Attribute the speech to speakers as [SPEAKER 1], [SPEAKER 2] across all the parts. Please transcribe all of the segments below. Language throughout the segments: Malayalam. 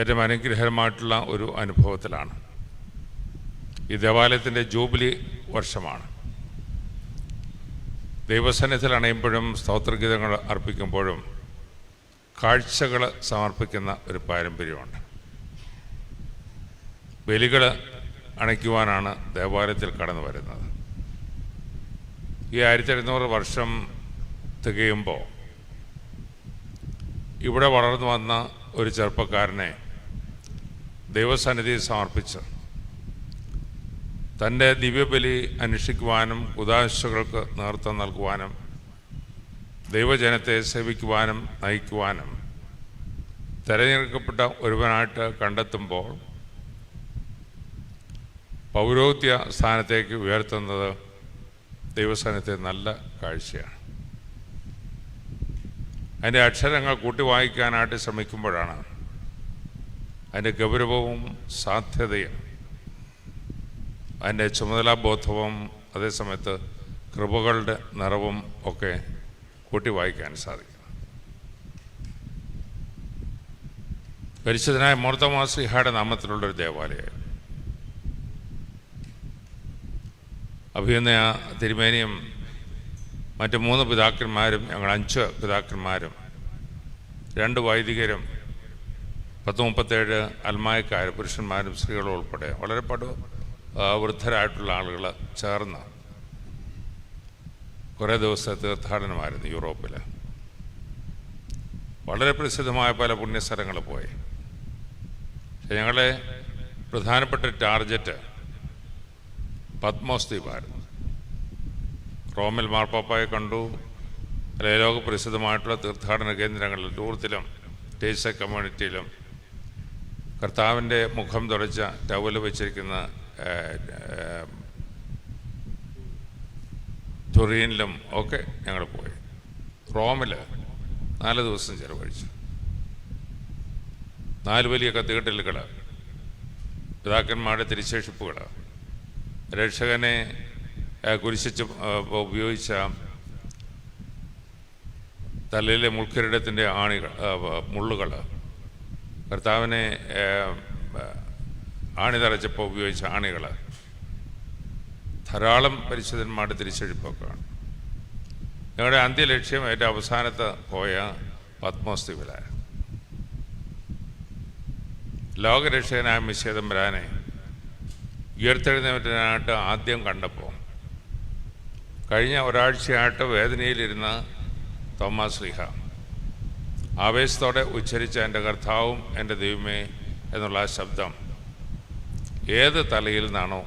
[SPEAKER 1] ഏറ്റവും അനുഗ്രഹമായിട്ടുള്ള ഒരു അനുഭവത്തിലാണ്. ഈ ദേവാലയത്തിന്റെ ജൂബിലി വർഷമാണ്. ദൈവസന്നിധിയിൽ അണയുമ്പോഴും സ്തോത്രഗീതങ്ങൾ അർപ്പിക്കുമ്പോഴും കാഴ്ചകൾ സമർപ്പിക്കുന്ന ഒരു പാരമ്പര്യമുണ്ട്. ബലികൾ അണയ്ക്കുവാനാണ് ദേവാലയത്തിൽ കടന്നു വരുന്നത്. ഈ ആയിരത്തി എഴുന്നൂറ് വർഷം തികയുമ്പോൾ ഇവിടെ വളർന്നു വന്ന ഒരു ചെറുപ്പക്കാരനെ ദൈവസന്നിധി സമർപ്പിച്ച് തന്റെ ദിവ്യബലി അനുഷ്ഠിക്കുവാനും ഉദാശകൾക്ക് നേതൃത്വം നൽകുവാനും ദൈവജനത്തെ സേവിക്കുവാനും നയിക്കുവാനും തിരഞ്ഞെടുക്കപ്പെട്ട ഒരുവനായിട്ട് കണ്ടെത്തുമ്പോൾ പൗരോഹിത്യ സ്ഥാനത്തേക്ക് ഉയർത്തുന്നത് ദൈവസ്ഥാനത്തെ നല്ല കാഴ്ചയാണ്. അതിന്റെ അക്ഷരങ്ങൾ കൂട്ടി വായിക്കാനായിട്ട് ശ്രമിക്കുമ്പോഴാണ് അതിന്റെ ഗൗരവവും സാധ്യതയും അതിന്റെ ചുമതലാബോധവും അതേസമയത്ത് കൃപകളുടെ നിറവും ഒക്കെ കൂട്ടി വായിക്കാൻ സാധിക്കും. പരിശുദ്ധനായ മൂർത്തമാശ്രീഹയുടെ നാമത്തിലുള്ളൊരു ദേവാലയം. അഭിനയ തിരുമേനിയും മറ്റ് മൂന്ന് പിതാക്കന്മാരും ഞങ്ങൾ അഞ്ച് പിതാക്കന്മാരും രണ്ട് വൈദികരും പത്ത് മുപ്പത്തേഴ് അൽമായക്കാർ പുരുഷന്മാരും സ്ത്രീകളും ഉൾപ്പെടെ വളരെ പടു വൃദ്ധരായിട്ടുള്ള ആളുകൾ ചേർന്ന് കുറേ ദിവസത്തെ തീർത്ഥാടനമായിരുന്നു യൂറോപ്പിൽ വളരെ പ്രസിദ്ധമായ പല പുണ്യസ്ഥലങ്ങൾ പോയി. ഞങ്ങളെ പ്രധാനപ്പെട്ട ടാർജറ്റ് പത്മോസ് ദ്വീപായിരുന്നു റോമിൽ മാർപ്പാപ്പായെ കണ്ടു. അല്ലെങ്കിൽ ലോകപ്രസിദ്ധമായിട്ടുള്ള തീർത്ഥാടന കേന്ദ്രങ്ങളിൽ ടൂറിത്തിലും ടേസ കമ്മ്യൂണിറ്റിയിലും കർത്താവിന്റെ മുഖം തുടച്ച ടവൽ വെച്ചിരിക്കുന്ന തുറീനിലും ഒക്കെ ഞങ്ങൾ പോയി. റോമിൽ നാല് ദിവസം ചെലവഴിച്ചു. നാല് വലിയ കത്തീഡ്രലുകൾ പിതാക്കന്മാരുടെ തിരിശേഷിപ്പുകൾ രക്ഷകനെ കുരിശിച്ച് ഉപയോഗിച്ച തലയിലെ മുൾക്കിരീടത്തിന്റെ ആണികൾ മുള്ളുകൾ കർത്താവിനെ ആണി തറച്ചപ്പോൾ ഉപയോഗിച്ച ആണികൾ ധാരാളം പരിശുദ്ധന്മാരുടെ തിരിച്ചെഴുപ്പൊക്കെയാണ് ഞങ്ങളുടെ അന്ത്യലക്ഷ്യം ഏറ്റവും അവസാനത്ത് പോയ പത്മോസ് ദ്വീപിലായിരുന്നു ലോകരക്ഷകനായ മിശേതമ്പരാനെ ഉയർത്തെഴുന്നേറ്റനായിട്ട് ആദ്യം കണ്ടപ്പോൾ കഴിഞ്ഞ ഒരാഴ്ചയായിട്ട് വേദനയിലിരുന്ന തോമാസ് ലീഹ ആവേശത്തോടെ ഉച്ചരിച്ച എന്റെ കർത്താവും എന്റെ ദൈവമേ എന്നുള്ള ആ ശബ്ദം ഏത് തലയിൽ നിന്നാണോ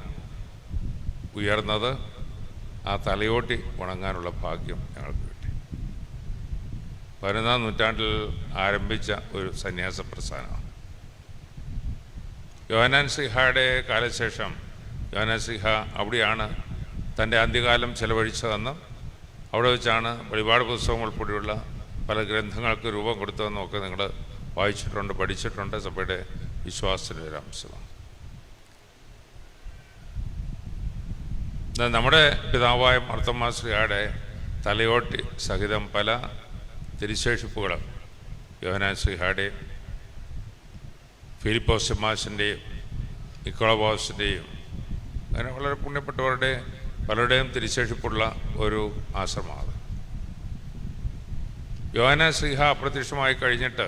[SPEAKER 1] ഉയർന്നത് ആ തലയോട്ടി ഉണങ്ങാനുള്ള ഭാഗ്യം ഞങ്ങൾക്ക് കിട്ടി. പതിനൊന്നാം നൂറ്റാണ്ടിൽ ആരംഭിച്ച ഒരു സന്യാസ പ്രസ്ഥാനമാണ്. യോഹനാൻ സിഹയുടെ കാലശേഷം യോഹനാൻ സിഹ അവിടെയാണ് തന്റെ അന്ത്യകാലം ചെലവഴിച്ചതെന്നും അവിടെ വെച്ചാണ് വെളിപാട് പുസ്തകം ഉൾപ്പെടെയുള്ള പല ഗ്രന്ഥങ്ങൾക്ക് രൂപം കൊടുത്തതെന്നൊക്കെ നിങ്ങൾ വായിച്ചിട്ടുണ്ട് പഠിച്ചിട്ടുണ്ട്. സഭയുടെ വിശ്വാസത്തിന്റെ ഒരു അംശമാണ് നമ്മുടെ പിതാവായ മർത്തമാശ്രീയുടെ തലയോട്ടി സഹിതം പല തിരിശേഷിപ്പുകൾ യോഹനാൻ ഫിലിപ്പോസ് മാഷിന്റെയും നിക്കോളബോസിന്റെയും അങ്ങനെ വളരെ പുണ്യപ്പെട്ടവരുടെ പലരുടെയും തിരിശേഷിപ്പുള്ള ഒരു ആശ്രമമാണ് യോഹന ശ്രീഹ അപ്രത്യക്ഷമായി കഴിഞ്ഞിട്ട്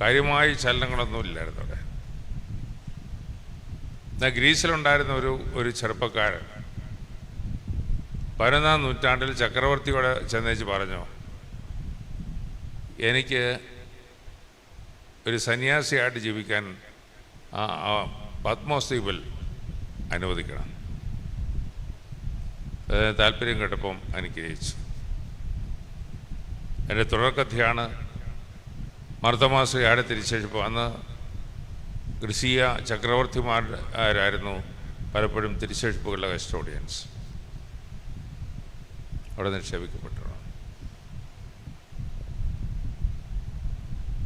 [SPEAKER 1] കാര്യമായി ചലനങ്ങളൊന്നുമില്ലായിരുന്നു അവിടെ. എന്നാൽ ഗ്രീസിലുണ്ടായിരുന്ന ഒരു ഒരു ചെറുപ്പക്കാരൻ പതിനൊന്നാം നൂറ്റാണ്ടിൽ ചക്രവർത്തിയോട് ചെന്നേച്ച് പറഞ്ഞു എനിക്ക് ഒരു സന്യാസിയായിട്ട് ജീവിക്കാൻ പത്മോസ് ദ്വീപിൽ അനുവദിക്കണം. താല്പര്യം കേട്ടപ്പം അനുഗ്രഹിച്ചു എന്റെ തുടർക്കഥയാണ് ആടെ തിരിച്ചപ്പോൾ അന്ന് ക്രിസ്തീയ ചക്രവർത്തിമാരായിരുന്നു പലപ്പോഴും തിരിച്ചഴിപ്പുകളുടെ കസ്റ്റോഡിയൻസ്. അവിടെ നിക്ഷേപിക്കപ്പെട്ടതാണ്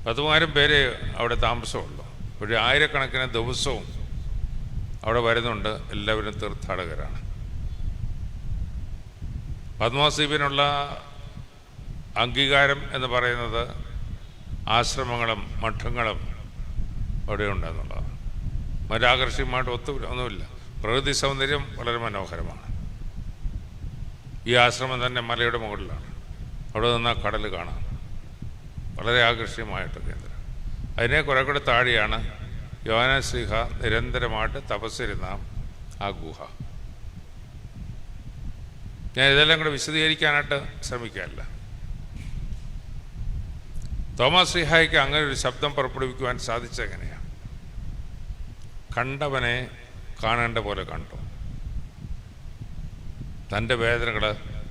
[SPEAKER 1] പത്തുമായിരം പേര് അവിടെ താമസമുള്ളൂ. ഒരു ആയിരക്കണക്കിന് ദിവസവും അവിടെ വരുന്നുണ്ട്. എല്ലാവരും തീർത്ഥാടകരാണ്. പത്മദ്വീപിനുള്ള അംഗീകാരം എന്ന് പറയുന്നത് ആശ്രമങ്ങളും മഠങ്ങളും അവിടെ ഉണ്ടെന്നുള്ളതാണ് മറ്റാകർഷകമായിട്ട് ഒത്തു ഒന്നുമില്ല. പ്രകൃതി സൗന്ദര്യം വളരെ മനോഹരമാണ്. ഈ ആശ്രമം തന്നെ മലയുടെ മുകളിലാണ്. അവിടെ നിന്ന് കടൽ കാണാം. വളരെ ആകർഷകമായിട്ട് കേന്ദ്രം. അതിനെ കുറെ കൂടെ താഴെയാണ് യോനാശ്രീഹ നിരന്തരമായിട്ട് തപസ്സിരുന്ന ആ ഗുഹ. ഞാൻ ഇതെല്ലാം കൂടെ വിശദീകരിക്കാനായിട്ട് ശ്രമിക്കാറില്ല. തോമസ് ശ്രീഹായിക്ക് അങ്ങനെ ഒരു ശബ്ദം പുറപ്പെടുവിക്കുവാൻ സാധിച്ചെങ്ങനെയാണ് കണ്ടവനെ കാണേണ്ട പോലെ കണ്ടു. തന്റെ വേദനകൾ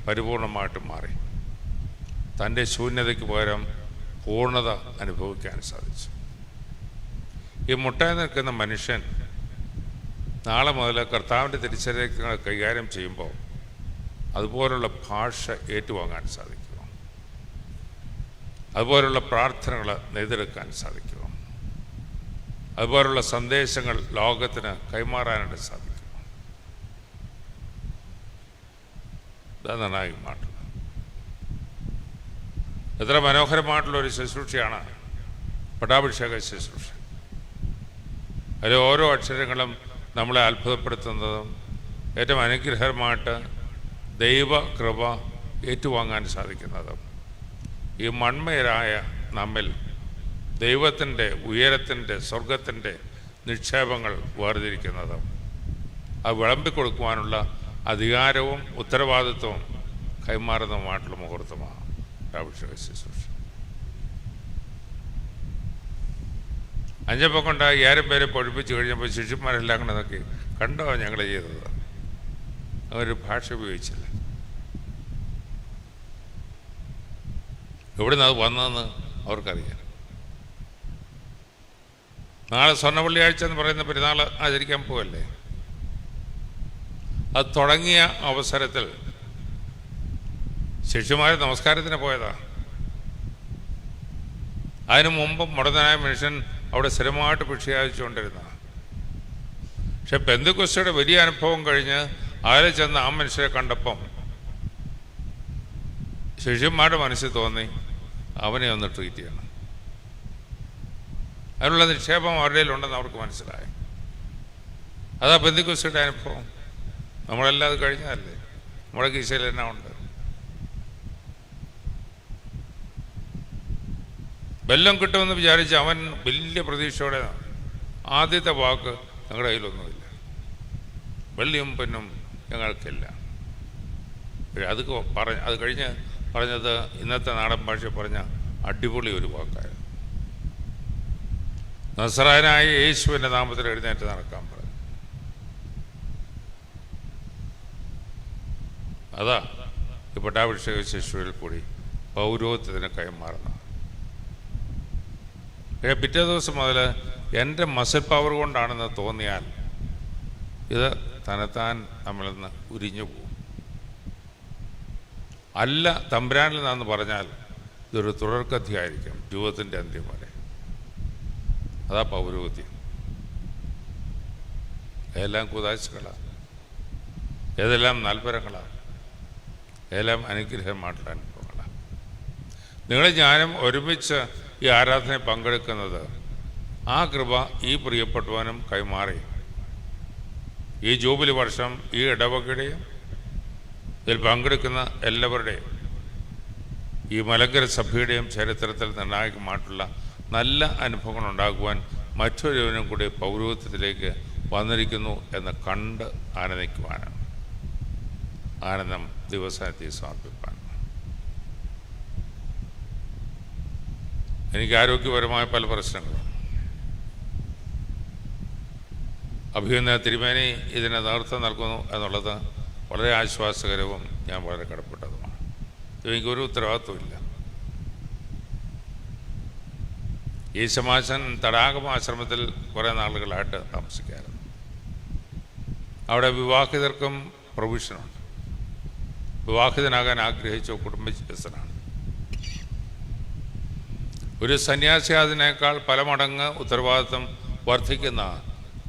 [SPEAKER 1] പരിപൂർണമായിട്ടും മാറി. തന്റെ ശൂന്യതയ്ക്ക് പകരം പൂർണത അനുഭവിക്കാൻ സാധിച്ചു. ഈ മുട്ടായി നിൽക്കുന്ന മനുഷ്യൻ നാളെ മുതൽ കർത്താവിന്റെ തിരിച്ചറിയങ്ങൾ കൈകാര്യം ചെയ്യുമ്പോൾ അതുപോലുള്ള ഭാഷ ഏറ്റുവാങ്ങാൻ സാധിക്കും. അതുപോലുള്ള പ്രാർത്ഥനകൾ നെയ്തെടുക്കാൻ സാധിക്കുമോ അതുപോലുള്ള സന്ദേശങ്ങൾ ലോകത്തിന് കൈമാറാനായിട്ട് സാധിക്കും. ഇതാ മാറ്റം. എത്ര മനോഹരമായിട്ടുള്ള ഒരു ശുശ്രൂഷയാണ് പട്ടാഭിഷേക ശുശ്രൂഷ. അതിൽ ഓരോ അക്ഷരങ്ങളും നമ്മളെ അത്ഭുതപ്പെടുത്തുന്നതും ഏറ്റവും അനുഗ്രഹമായിട്ട് ദൈവ കൃപ ഏറ്റുവാങ്ങാൻ സാധിക്കുന്നതും. ഈ മൺമയരായ നമ്മിൽ ദൈവത്തിന്റെ ഉയരത്തിന്റെ സ്വർഗത്തിന്റെ നിക്ഷേപങ്ങൾ വേർതിരിക്കുന്നത്. അത് വിളമ്പിക്കൊടുക്കുവാനുള്ള അധികാരവും ഉത്തരവാദിത്വവും കൈമാറുന്നതുമായിട്ടുള്ള മുഹൂർത്തമാണ് അഭിഷേക അഞ്ചപ്പം കൊണ്ട് അയ്യായിരം പേരെ പഠിപ്പിച്ചു കഴിഞ്ഞപ്പോൾ ശിഷ്യന്മാരെല്ലാം കൂടെ നോക്കി കണ്ടോ ഞങ്ങൾ ചെയ്തത്? അവരൊരു ഭാഷ ഉപയോഗിച്ചില്ല. എവിടുന്ന് അത് വന്നതെന്ന് അവർക്കറിയാം. നാളെ സ്വർണവെള്ളിയാഴ്ച എന്ന് പറയുന്ന പെരുന്നാൾ ആചരിക്കാൻ പോവല്ലേ? അത് തുടങ്ങിയ അവസരത്തിൽ ശിഷ്യമാർ നമസ്കാരത്തിന് പോയതാ. അതിനു മുമ്പ് മുടന്തനായ മനുഷ്യൻ അവിടെ സ്ഥിരമായിട്ട് ഭിക്ഷയാചിച്ചുകൊണ്ടിരുന്ന. പക്ഷെ പെന്തുക്കുസ്തയുടെ വലിയ അനുഭവം കഴിഞ്ഞ് ആരെ ചെന്ന് ആ മനുഷ്യരെ കണ്ടപ്പം ശിഷ്യന്മാരുടെ മനസ്സിൽ തോന്നി അവനെ ഒന്ന് ട്രീറ്റ് ചെയ്യണം. അതിനുള്ള നിക്ഷേപം അവരുടെ ഉണ്ടെന്ന് അവർക്ക് മനസ്സിലായി. അതാ ബന്ധുക്കുസിയുടെ അനുഭവം. നമ്മളെല്ലാം അത് കഴിഞ്ഞതല്ലേ? നമ്മുടെ കീശയിൽ എന്നാ ഉണ്ട്? ബെല്ലം കിട്ടുമെന്ന് വിചാരിച്ച് അവൻ വലിയ പ്രതീക്ഷയോടെ ആദ്യത്തെ വാക്ക് ഞങ്ങളുടെ കയ്യിലൊന്നുമില്ല. വെള്ളിയും പെന്നും ഞങ്ങൾക്കില്ല. അത് പറഞ്ഞ് അത് കഴിഞ്ഞ് പറഞ്ഞത് ഇന്നത്തെ നാടൻ ഭാഷ പറഞ്ഞ അടിപൊളി ഒരു വാക്കായിരുന്നു. നസറായനായ യേശുവിന്റെ നാമത്തിൽ എഴുന്നേറ്റ് നടക്കാൻ പറഞ്ഞു. അതാ ഈ പട്ടാഭിഷേക ശിശുവിൽ കൂടി പൗരോഹിത്യത്തിന് കൈമാറുന്ന. പക്ഷേ പിറ്റേ ദിവസം മുതൽ എന്റെ മസിൽ പവർ കൊണ്ടാണെന്ന് തോന്നിയാൽ ഇത് തനത്താൻ നമ്മളിന്ന് ഉരിഞ്ഞു പോകും. അല്ല തമ്പുരാനിൽ നിന്നെന്ന് പറഞ്ഞാൽ ഇതൊരു തുടർക്കഥയായിരിക്കും ജീവിതത്തിന്റെ അന്ത്യം വരെ. അതാ പൗരോഹിത്യം ഏതെല്ലാം കുതാശകളാണ് ഏതെല്ലാം നൽപരങ്ങളാണ് ഏതെല്ലാം അനുഗ്രഹമായിട്ടുള്ള അനുഭവങ്ങളാണ് നിങ്ങൾ ഞാനും ഒരുമിച്ച് ഈ ആരാധനയിൽ പങ്കെടുക്കുന്നത് ആ കൃപ ഈ പ്രിയപ്പെട്ടവനും കൈമാറി. ഈ ജൂബിലി വർഷം ഈ ഇടവകയുടെയും ഇതിൽ പങ്കെടുക്കുന്ന എല്ലാവരുടെയും ഈ മലങ്കര സഭയുടെയും ചരിത്രത്തിൽ നിർണായകമായിട്ടുള്ള നല്ല അനുഭവങ്ങൾ ഉണ്ടാകുവാൻ മറ്റൊരുവനും കൂടി പൗരോഹിത്യത്തിലേക്ക് വന്നിരിക്കുന്നു എന്ന് കണ്ട് ആനന്ദിക്കുവാനാണ്. ആനന്ദം ദിവസത്തിൽ സമർപ്പിപ്പാൻ. എനിക്ക് ആരോഗ്യപരമായ പല പ്രശ്നങ്ങളും. അഭിനന്ദ തിരുമേനി ഇതിന് നേതൃത്വം നൽകുന്നു എന്നുള്ളത് വളരെ ആശ്വാസകരവും ഞാൻ വളരെ കടപ്പെട്ടതുമാണ്. എനിക്കൊരു ഉത്തരവാദിത്വമില്ല. ഈ സമാശൻ തടാകം ആശ്രമത്തിൽ കുറേ നാളുകളായിട്ട് താമസിക്കാറുണ്ട് അവിടെ വിവാഹിതർക്കും പ്രൊവിഷനുണ്ട്. വിവാഹിതനാകാൻ ആഗ്രഹിച്ച കുടുംബജനാണ് ഒരു സന്യാസി അതിനേക്കാൾ പല മടങ്ങ് ഉത്തരവാദിത്വം വർദ്ധിക്കുന്ന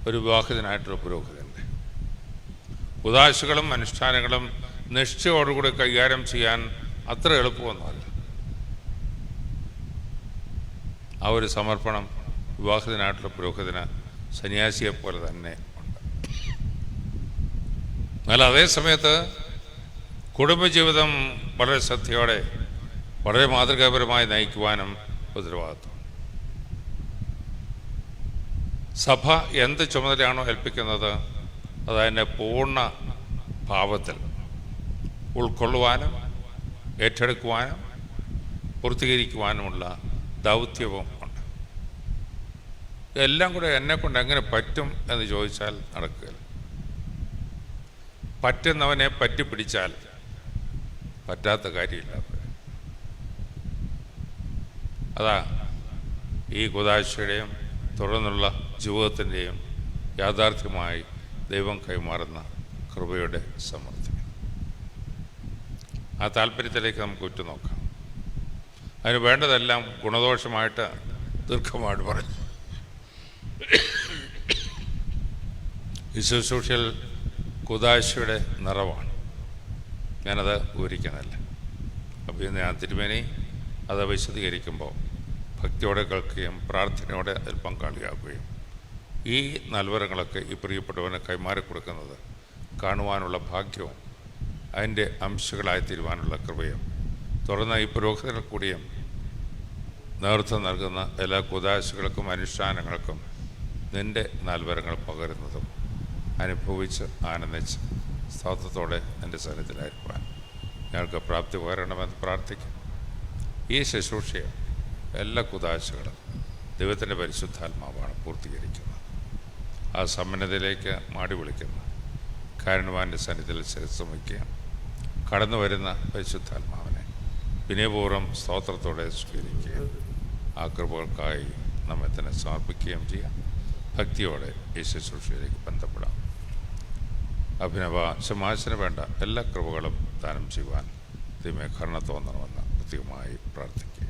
[SPEAKER 1] ഒരു വിവാഹിതനായിട്ടുള്ള പുരോഹിതന്റെ ഉദാശകളും അനുഷ്ഠാനങ്ങളും നിഷ്ഠയോടുകൂടി കൈകാര്യം ചെയ്യാൻ അത്ര എളുപ്പമൊന്നുമല്ല. ആ ഒരു സമർപ്പണം വിവാഹിതനായിട്ടുള്ള പുരോഹിതന് സന്യാസിയെ പോലെ തന്നെ ഉണ്ട്. എന്നാൽ അതേ സമയത്ത് കുടുംബജീവിതം വളരെ ശ്രദ്ധയോടെ വളരെ മാതൃകാപരമായി നയിക്കുവാനും ഉത്തരവാദിത്വം. സഭ എന്ത് ചുമതലയാണോ ഏൽപ്പിക്കുന്നത് അത് അതിന്റെ പൂർണ ഭാവത്തിൽ ഉൾക്കൊള്ളുവാനും ഏറ്റെടുക്കുവാനും പൂർത്തീകരിക്കുവാനുമുള്ള ദൗത്യവും ഉണ്ട്. എല്ലാം കൂടെ എന്നെ കൊണ്ട് എങ്ങനെ പറ്റും എന്ന് ചോദിച്ചാൽ നടക്കുകയില്ല. പറ്റുന്നവനെ പറ്റിപ്പിടിച്ചാൽ പറ്റാത്ത കാര്യമില്ല അതാ ഈ കുതാശയുടെയും തുടർന്നുള്ള ജീവിതത്തിന്റെയും യാഥാർത്ഥ്യമായി ദൈവം കൈമാറുന്ന കൃപയുടെ സമൃദ്ധി ആ താല്പര്യത്തിലേക്ക് നമുക്ക് ഉറ്റുനോക്കാം. അതിന് വേണ്ടതെല്ലാം ഗുണദോഷമായിട്ട് ദീർഘമായിട്ട് പറഞ്ഞു. ഈ ശുശ്രൂഷയിൽ കുതാശയുടെ നിറവാണ്. ഞാനത് വിവരിക്കുന്നില്ല അപ്പോൾ ഇന്ന് ഞാൻ തിരുമേനി അത് വിശദീകരിക്കുമ്പോൾ ഭക്തിയോടെ കേൾക്കുകയും പ്രാർത്ഥനയോടെ അതിൽ പങ്കാളിയാക്കുകയും ഈ നൽവരങ്ങളൊക്കെ ഈ പ്രിയപ്പെട്ടവന് കൈമാറി കൊടുക്കുന്നത് കാണുവാനുള്ള ഭാഗ്യവും അതിന്റെ അംശങ്ങളായി തീരുവാനുള്ള കൃപയും. തുടർന്ന് ഈ പുരോഹിതങ്ങൾ കൂടിയും നേതൃത്വം നൽകുന്ന എല്ലാ കുതാശകൾക്കും അനുഷ്ഠാനങ്ങൾക്കും നിന്റെ നൽവരങ്ങൾ പകരുന്നതും അനുഭവിച്ച് ആനന്ദിച്ച് സ്തോത്രത്തോടെ എന്റെ സന്നിധിയിലായിരിക്കാൻ ഞങ്ങൾക്ക് പ്രാപ്തി പകരണമെന്ന് പ്രാർത്ഥിക്കും ഈ ശുശ്രൂഷയെ എല്ലാ കുതാശകളും ദൈവത്തിന്റെ പരിശുദ്ധാത്മാവാണ് പൂർത്തീകരിക്കുന്നത്. ആ സമ്പന്നതയിലേക്ക് മാടി വിളിക്കുന്നു. കാരണവാന്റെ സന്നിധിയിൽ ശ്രമിക്കുക കടന്നു വരുന്ന പരിശുദ്ധാത്മാവിനെ വിനയപൂർവം സ്തോത്രത്തോടെ സ്വീകരിക്കുക ആ കൃപകൾക്കായി നമ്മെ തന്നെ സമർപ്പിക്കുകയും ചെയ്യാം. ഭക്തിയോടെ ഈ ശുശ്രൂഷയിലേക്ക് ബന്ധപ്പെടാം. അഭിനവ ശമാശന് വേണ്ട എല്ലാ കൃപകളും ദാനം ചെയ്യുവാൻ ദൈവമേ കരുണ തോന്നണമെന്ന് കൃത്യമായി പ്രാർത്ഥിക്കുക